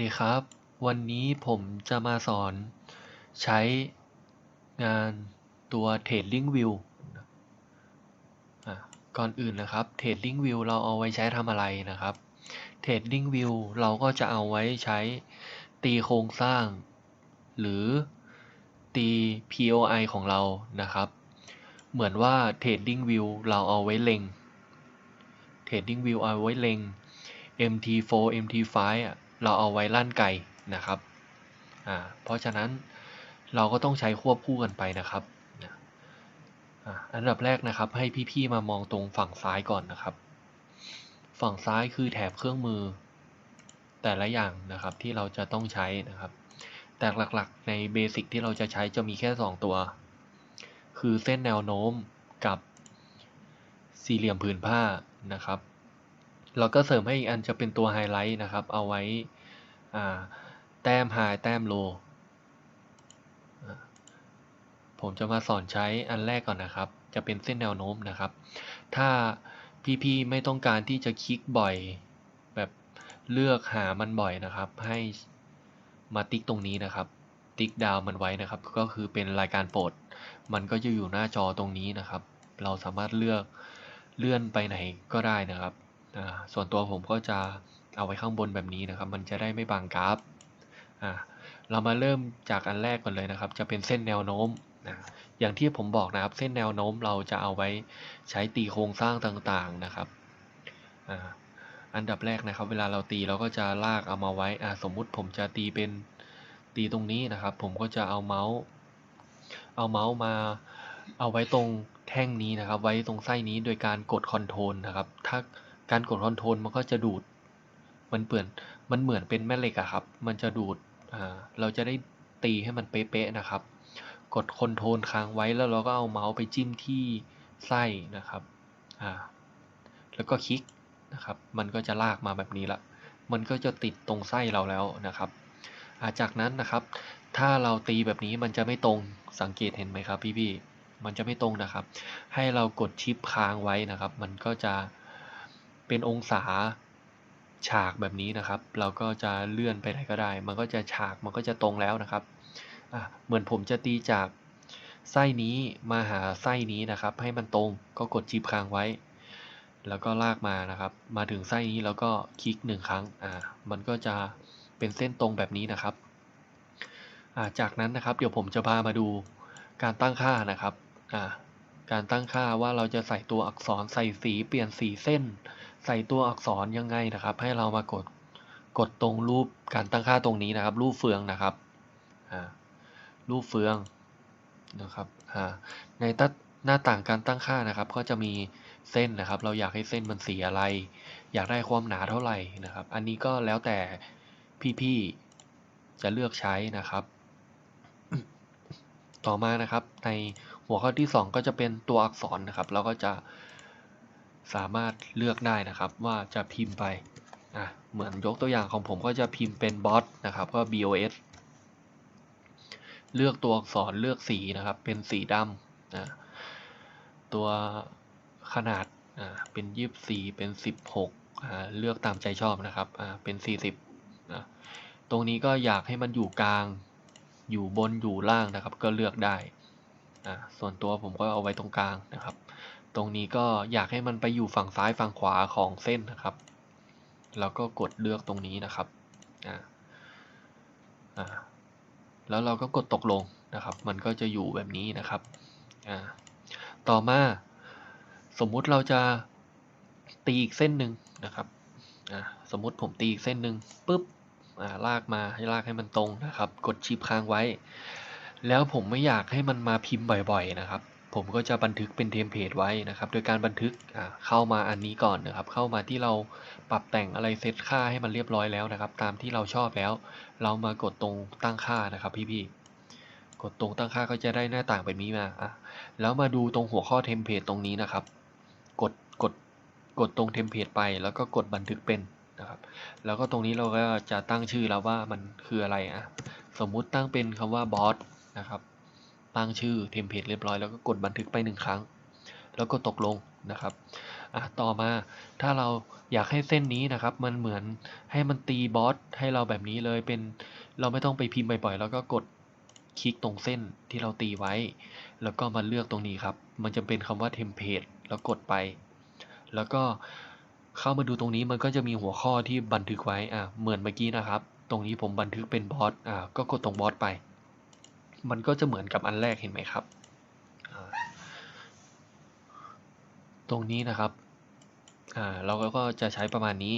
ดีครับ วันนี้ผมจะมาสอนใช้งานตัว Trading View ก่อนอื่นนะครับ Trading View เราเอาไว้ใช้ทำอะไรนะครับ Trading View เราก็จะเอาไว้ใช้ตีโครงสร้าง หรือตี POI ของเรานะครับ เหมือนว่า Trading View เราเอาไว้เล็ง Trading View เอาไว้เล็ง MT4 MT5 อะ เราเอาไว้ลั่นไกนะครับอ่าเพราะฉะนั้นเราก็ต้องใช้ควบคู่กันไปนะครับอันดับแรกนะครับให้พี่ๆมามองตรงฝั่งซ้ายก่อนนะครับ ฝั่งซ้ายคือแถบเครื่องมือ แต่ละอย่างนะครับที่เราจะต้องใช้นะครับ แต่หลักๆในเบสิกที่เราจะใช้จะมีแค่ 2 ตัว คือเส้นแนวโน้มกับสี่เหลี่ยมผืนผ้านะครับ เราก็เสริมให้อีกอันจะเป็นตัวไฮไลท์นะครับ เอาไว้แต้มไฮแต้มโลผมจะมาสอนใช้อันแรกก่อนนะครับ จะเป็นเส้นแนวโน้มนะครับ ถ้าพี่ๆไม่ต้องการที่จะคลิกบ่อย แบบเลือกหามันบ่อยนะครับ ให้มาติ๊กตรงนี้นะครับ ติ๊กดาวมันไว้นะครับ ก็คือเป็นรายการโปรด มันก็จะอยู่หน้าจอตรงนี้นะครับ เราสามารถเลือกเลื่อนไปไหนก็ได้นะครับ ส่วนตัวผมก็จะเอาไว้ข้างบนแบบนี้นะครับ มันจะได้ไม่บังกราฟเรามาเริ่มจากอันแรกก่อนเลยนะครับ จะเป็นเส้นแนวโน้มนะอย่างที่ผมบอกนะครับ เส้นแนวโน้มเราจะเอาไว้ใช้ตีโครงสร้างต่างๆนะครับออันดับแรกนะครับ เวลาเราตีเราก็จะลากเอามาไว้สมมุติผมจะตีเป็นตีตรงนี้นะครับ ผมก็จะเอาเมาส์ เอาเมาส์มาเอาไว้ตรงแท่งนี้นะครับ ไว้ตรงไส้นี้โดยการกดคอนโทรลนะครับ ถ้า การกดคอนโทรลมันก็จะดูด มันเปื่อนมันเหมือนเป็นแม่เหล็กอะครับ มันจะดูดอ่าเราจะได้ตีให้มันเป๊ะๆนะครับ กดคอนโทรลค้างไว้แล้วเราก็เอาเมาส์ไปจิ้มที่ไส้นะครับอ่าแล้วก็คลิกนะครับ มันก็จะลากมาแบบนี้ละ มันก็จะติดตรงไส้เราแล้วนะครับาจากนั้นนะครับ ถ้าเราตีแบบนี้มันจะไม่ตรงสังเกตเห็นไหมครับพี่ๆมันจะไม่ตรงนะครับ ให้เรากดชิปค้างไว้นะครับ มันก็จะ เป็นองศาฉากแบบนี้นะครับ เราก็จะเลื่อนไปไหนก็ได้ มันก็จะฉากมันก็จะตรงแล้วนะครับเหมือนผมจะตีจากไส้นี้มาหาไส้นี้นะครับ ให้มันตรงก็กดจีบค้างไว้ แล้วก็ลากมานะครับ มาถึงไส้นี้แล้วก็คลิกหนึ่งครั้งอ่ามันก็จะเป็นเส้นตรงแบบนี้นะครับอ่าจากนั้นนะครับเดี๋ยวผมจะพามาดูการตั้งค่านะครับอ่าการตั้งค่าว่าเราจะใส่ตัวอักษรใส่สีเปลี่ยนสีเส้น ใส่ตัวอักษรยังไงนะครับ ให้เรามากดกดตรงรูปการตั้งค่าตรงนี้นะครับ รูปเฟืองนะครับรูปเฟืองนะครับในหน้าต่างการตั้งค่านะครับ ก็จะมีเส้นนะครับ เราอยากให้เส้นมันสีอะไร อยากได้ความหนาเท่าไหร่นะครับ อันนี้ก็แล้วแต่พี่ๆจะเลือกใช้นะครับ ต่อมานะครับในหัวข้อที่ 2 ก็จะเป็นตัวอักษรนะครับ เราก็จะ สามารถเลือกได้นะครับว่าจะพิมพ์ไปอะเหมือนยกตัวอย่างของผมก็จะพิมพ์เป็นบอสนะครับก็ bos เลือกตัวอักษรเลือกสีนะครับ เป็นสีดำนะตัวขนาดอ่าเป็นยี่สี่เป็นสิบหกอ่าเลือกตามใจชอบนะครับอ่าเป็นสี่สิบนะตรงนี้ก็อยากให้มันอยู่กลางอยู่บนอยู่ล่างนะครับ ก็เลือกได้อ่าส่วนตัวผมก็เอาไว้ตรงกลางนะครับ ตรงนี้ก็อยากให้มันไปอยู่ฝั่งซ้ายฝั่งขวาของเส้นนะครับ แล้วก็กดเลือกตรงนี้นะครับอ่าอ่าแล้วเราก็กดตกลงนะครับ มันก็จะอยู่แบบนี้นะครับอ่าต่อมาสมมุติเราจะตีอีกเส้นหนึ่งนะครับอ่าสมมุติผมตีอีกเส้นหนึ่งปุ๊บอ่าลากมาให้ลากให้มันตรงนะครับ กดชิปค้างไว้ แล้วผมไม่อยากให้มันมาพิมพ์บ่อย ๆ นะครับ ผมก็จะบันทึกเป็นเทมเพลตไว้นะครับ โดยการบันทึกเข้ามาอันนี้ก่อนนะครับ เข้ามาที่เราปรับแต่งอะไรเซตค่าให้มันเรียบร้อยแล้วนะครับ ตามที่เราชอบแล้ว เรามากดตรงตั้งค่านะครับพี่ๆกดตรงตั้งค่าก็จะได้หน้าต่างแบบนี้มาอะแล้วมาดูตรงหัวข้อเทมเพลตตรงนี้นะครับ กดกดกดตรงเทมเพลตไปแล้วก็กดบันทึกเป็นนะครับแล้วก็ตรงนี้เราก็จะตั้งชื่อแล้วว่ามันคืออะไรอะสมมุติตั้งเป็นคำว่าบอสนะครับ ตั้งชื่อเทมเพลตเรียบร้อยแล้วก็กดบันทึกไปหนึ่งครั้ง แล้วก็ตกลงนะครับอะต่อมาถ้าเราอยากให้เส้นนี้นะครับ มันเหมือนให้มันตีบอสให้เราแบบนี้เลยเป็นเราไม่ต้องไปพิมพ์บ่อยๆ แล้วก็กดคลิกตรงเส้นที่เราตีไว้ แล้วก็มาเลือกตรงนี้ครับ มันจะเป็นคำว่าเทมเพลตแล้วกดไป แล้วก็เข้ามาดูตรงนี้มันก็จะมีหัวข้อที่บันทึกไว้อะเหมือนเมื่อกี้นะครับ ตรงนี้ผมบันทึกเป็นบอสอ่าก็กดตรงบอสไป มันก็จะเหมือนกับอันแรกเห็นไหมครับ ตรงนี้นะครับเราก็จะใช้ประมาณนี้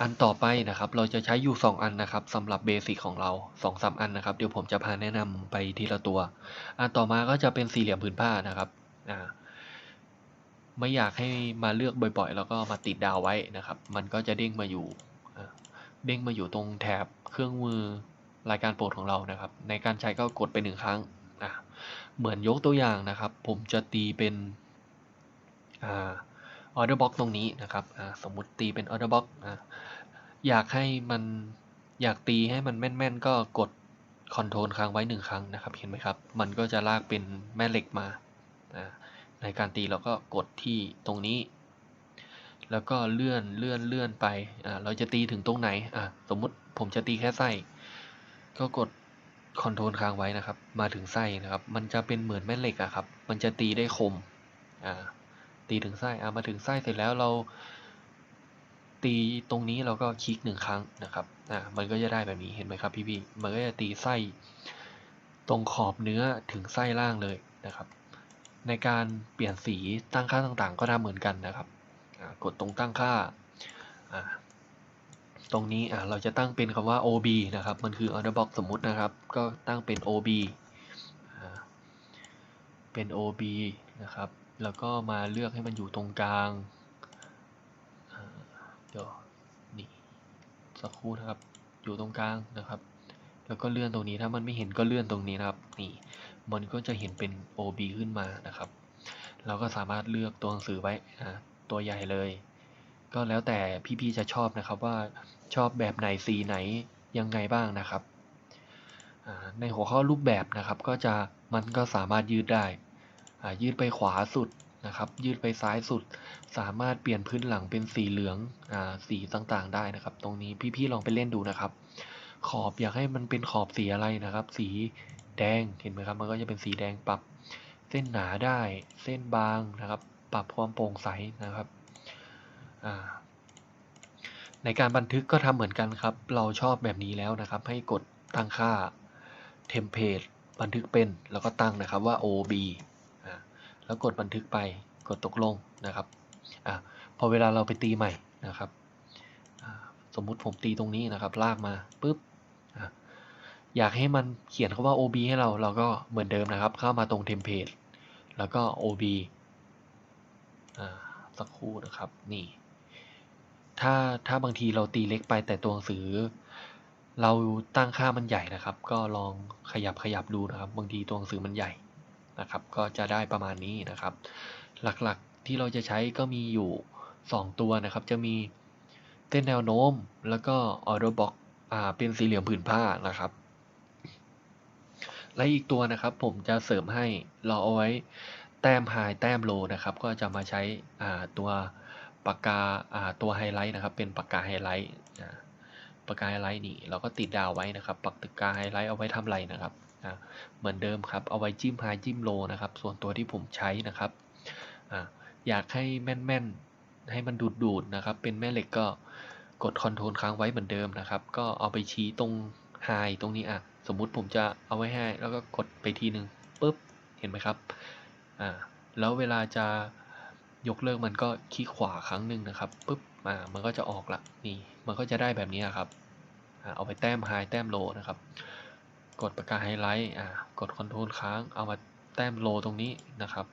อันต่อไปนะครับ เราจะใช้อยู่ 2 อันนะครับสำหรับเบสิกของเรา2อสอันนะครับ เดี๋ยวผมจะพาแนะนำไปทีละตัว อันต่อมาก็จะเป็นสี่เหลี่ยมผืนผ้านะครับไม่อยากให้มาเลือกบ่อยๆ แล้วก็มาติดดาวไว้นะครับ มันก็จะเด้งมาอยู่ เด้งมาอยู่ตรงแถบเครื่องมือ รายการโปรดของเรานะครับ ในการใช้ก็กดไปหนึ่งครั้งอ่าเหมือนยกตัวอย่างนะครับ ผมจะตีเป็นอ่าออเดอร์บ็อกตรงนี้นะครับสมมุติตีเป็นออเดอร์บ็อกอยากให้มันอยากตีให้มันแม่นๆ ก็กดคอนโทรลค้างไว้หนึ่งครั้งนะครับ เห็นไหมครับ มันก็จะลากเป็นแม่เหล็กมาในการตีเราก็กดที่ตรงนี้ แล้วก็เลื่อนเลื่อนเลื่อนไป เราจะตีถึงตรงไหน สมมุติผมจะตีแค่ไส้ ก็กดคอนโทรลค้างไว้นะครับ มาถึงไส้นะครับ มันจะเป็นเหมือนแม่เหล็กอะครับ มันจะตีได้คม อ่า ตีถึงไส้ อะมาถึงไส้เสร็จแล้วเรา ตีตรงนี้เราก็คลิกหนึ่งครั้งนะครับ อ่า มันก็จะได้แบบนี้ เห็นไหมครับพี่พี่มันก็จะตีไส้ ตรงขอบเนื้อถึงไส้ล่างเลยนะครับ ในการเปลี่ยนสีตั้งค่าต่างๆ ก็ทำเหมือนกันนะครับ กดตรงตั้งค่าอ่า ตรงนี้อ่าเราจะตั้งเป็นคำว่า OB นะครับ มันคือ order box สมมุตินะครับ ก็ตั้งเป็น OB เป็น OB นะครับ แล้วก็มาเลือกให้มันอยู่ตรงกลางเดี๋ยวนี่สักครู่นะครับ อยู่ตรงกลางนะครับ แล้วก็เลื่อนตรงนี้ถ้ามันไม่เห็นก็เลื่อนตรงนี้นะครับ นี่ มันก็จะเห็นเป็น OB ขึ้นมานะครับ เราก็สามารถเลือกตัวหนังสือไว้ตัวใหญ่เลย ก็แล้วแต่พี่ๆจะชอบนะครับว่าชอบแบบไหนสีไหนยังไงบ้างนะครับในหัวข้อรูปแบบนะครับ ก็จะมันก็สามารถยืดได้ยืดไปขวาสุดนะครับ ยืดไปซ้ายสุด สามารถเปลี่ยนพื้นหลังเป็นสีเหลืองอสีต่างๆ ได้นะครับ ตรงนี้พี่ๆลองไปเล่นดูนะครับ ขอบอยากให้มันเป็นขอบสีอะไรนะครับ สีแดงเห็นไหมครับ มันก็จะเป็นสีแดงปรับ เส้นหนาได้ เส้นบางนะครับ ปรับความโปร่งใสนะครับ ในการบันทึกก็ทำเหมือนกันครับ เราชอบแบบนี้แล้วนะครับ ให้กดตั้งค่าเทมเพลตบันทึกเป็นแล้วก็ตั้งนะครับว่า OB แล้วกดบันทึกไปกดตกลงนะครับอพอเวลาเราไปตีใหม่นะครับ สมมุติผมตีตรงนี้นะครับ ลากมาปุ๊บออยากให้มันเขียนคำว่า OB ให้เราเราก็เหมือนเดิมนะครับ เข้ามาตรงเทมเพลตแล้วก็ OB สักครู่นะครับ นี่ ถ้าถ้าบางทีเราตีเล็กไปแต่ตัวหนังสือ เราตั้งค่ามันใหญ่นะครับ ก็ลองขยับขยับดูนะครับ บางทีตัวหนังสือมันใหญ่นะครับ ก็จะได้ประมาณนี้นะครับ หลักๆที่เราจะใช้ก็มีอยู่ 2 ตัวนะครับ จะมีเส้นแนวโน้มแล้วก็ order box อ่าเป็นสี่เหลี่ยมผืนผ้านะครับ และอีกตัวนะครับผมจะเสริมให้เราเอาไว้แต้ม high แต้ม low นะครับ ก็จะมาใช้ตัว ปากกาตัวไฮไลท์นะครับเป็นปากกาไฮไลท์ปากกาไฮไลท์นี่เราก็ติดดาวไว้นะครับปากกาไฮไลท์เอาไว้ทำไรนะครับเหมือนเดิมครับเอาไว้จิ้ม high จิ้ม low นะครับ ส่วนตัวที่ผมใช้นะครับออยากให้แม่นๆให้มันดูดดูดๆนะครับ เป็นแม่เหล็กก็กดคอนโทรลค้างไว้เหมือนเดิมนะครับ ก็เอาไปชี้ตรง high ตรงนี้อะสมมุติผมจะเอาไว้ให้แล้วก็กดไปทีหนึ่งปุ๊บเห็นไหมครับอ่าแล้วเวลาจะ ยกเลิกมันก็คลิกขวาครั้งหนึ่งนะครับปุ๊บอ่ามันก็จะออกละนี่มันก็จะได้แบบนี้ครับเอาไปแต้ม high แต้ม low นะครับ กดปากกาไฮไลท์อ่ากดคอนโทรลค้างเอามาแต้ม low ตรงนี้นะครับ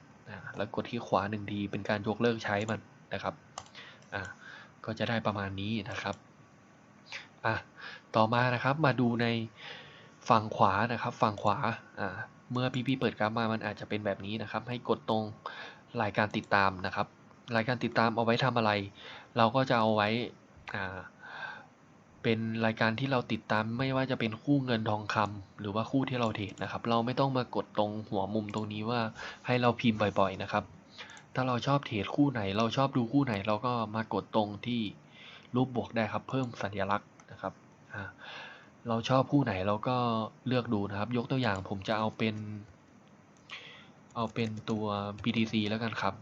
แล้วกดที่ขวาหนึ่งทีเป็นการยกเลิกใช้มันนะครับอ่าก็จะได้ประมาณนี้นะครับอะต่อมานะครับมาดูในฝั่งขวานะครับ ฝั่งขวาอ่าเมื่อพี่ๆเปิดกราฟมามันอาจจะเป็นแบบนี้นะครับ ให้กดตรง รายการติดตามนะครับ รายการติดตามเอาไว้ทำอะไร เราก็จะเอาไว้เป็นรายการที่เราติดตามไม่ว่าจะเป็นคู่เงินทองคำหรือว่าคู่ที่เราเทรดนะครับ เราไม่ต้องมากดตรงหัวมุมตรงนี้ว่าให้เราพิมพ์บ่อย ๆนะครับ ถ้าเราชอบเทรดคู่ไหน เราชอบดูคู่ไหน เราก็มากดตรงที่รูปบวกได้ครับ เพิ่มสัญลักษณ์นะครับเราชอบคู่ไหนเราก็เลือกดูนะครับ ยกตัวอย่างผมจะเอาเป็น เอาเป็นตัว BTC แล้วกันครับ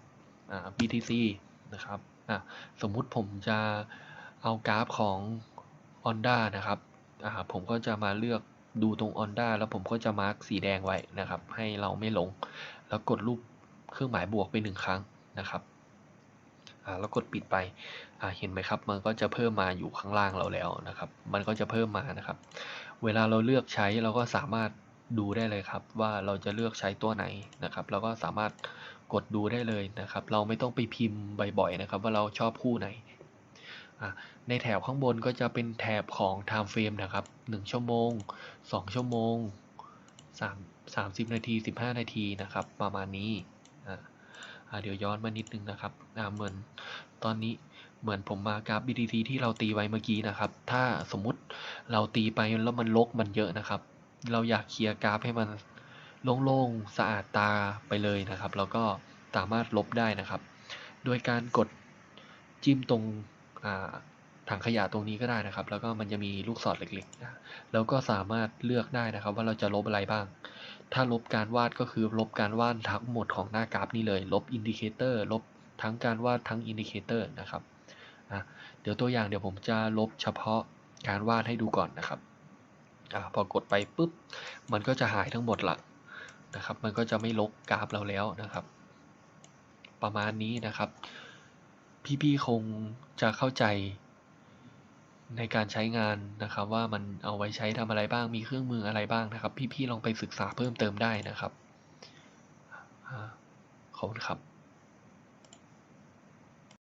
อ่า BTC นะครับอะสมมุติผมจะเอากราฟของ Onda นะครับอ่าผมก็จะมาเลือกดูตรง Onda แล้วผมก็จะมาร์กสีแดงไว้นะครับ ให้เราไม่หลง แล้วกดรูปเครื่องหมายบวกไปหนึ่งครั้งนะครับอ่าแล้วกดปิดไปอ่าเห็นไหมครับ มันก็จะเพิ่มมาอยู่ข้างล่างเราแล้วนะครับ มันก็จะเพิ่มมานะครับ เวลาเราเลือกใช้เราก็สามารถ ดูได้เลยครับว่าเราจะเลือกใช้ตัวไหนนะครับ เราก็สามารถกดดูได้เลยนะครับ เราไม่ต้องไปพิมพ์บ่อยๆนะครับ ว่าเราชอบคู่ไหนอะในแถบข้างบนก็จะเป็นแถบของ time frame นะครับ 1 ชั่วโมง 2 ชั่วโมง 3 30 นาที 15 นาทีนะครับ ประมาณนี้อะอะเดี๋ยวย้อนมานิดนึงนะครับอะเหมือนตอนนี้เหมือนผมมากราฟ BTC ที่เราตีไว้เมื่อกี้นะครับ ถ้าสมมุติเราตีไปแล้วมันลกมันเยอะนะครับ เราอยากเคลียร์กราฟให้มันโล่งๆสะอาดตาไปเลยนะครับ แล้วก็สามารถลบได้นะครับ โดยการกดจิ้มตรงถังขยะตรงนี้ก็ได้นะครับ แล้วก็มันจะมีลูกศรเล็กๆนะแล้วก็สามารถเลือกได้นะครับ ว่าเราจะลบอะไรบ้าง ถ้าลบการวาดก็คือลบการวาดทั้งหมดของหน้ากราฟนี่เลย ลบอินดิเคเตอร์ลบทั้งการวาดทั้งอินดิเคเตอร์นะครับอะเดี๋ยวตัวอย่างเดี๋ยวผมจะลบเฉพาะการวาดให้ดูก่อนนะครับ อะพอกดไปปุ๊บ มันก็จะหายทั้งหมดละนะครับ มันก็จะไม่ลบกราฟเราแล้วนะครับ ประมาณนี้นะครับ พี่ๆคงจะเข้าใจในการใช้งานนะครับ ว่ามันเอาไว้ใช้ทำอะไรบ้างมีเครื่องมืออะไรบ้างนะครับ พี่ๆลองไปศึกษาเพิ่มเติมได้นะครับอ่าขอบคุณครับ